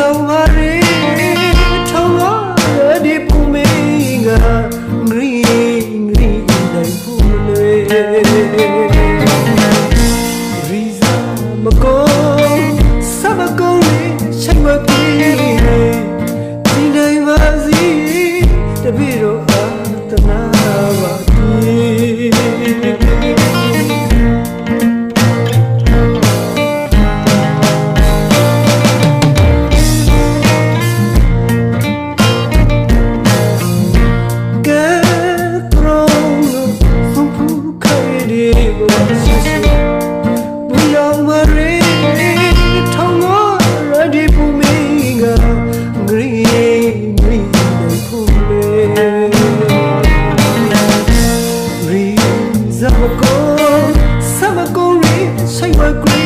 လုံးမရီထောင်းရဒီပူမီငါငရီငရီနိုင်ပူမီရီဇာမကောစမကောလေးရှိမကီဒီနိုင်ပါစီတပည့်တော်အာတနာ were great.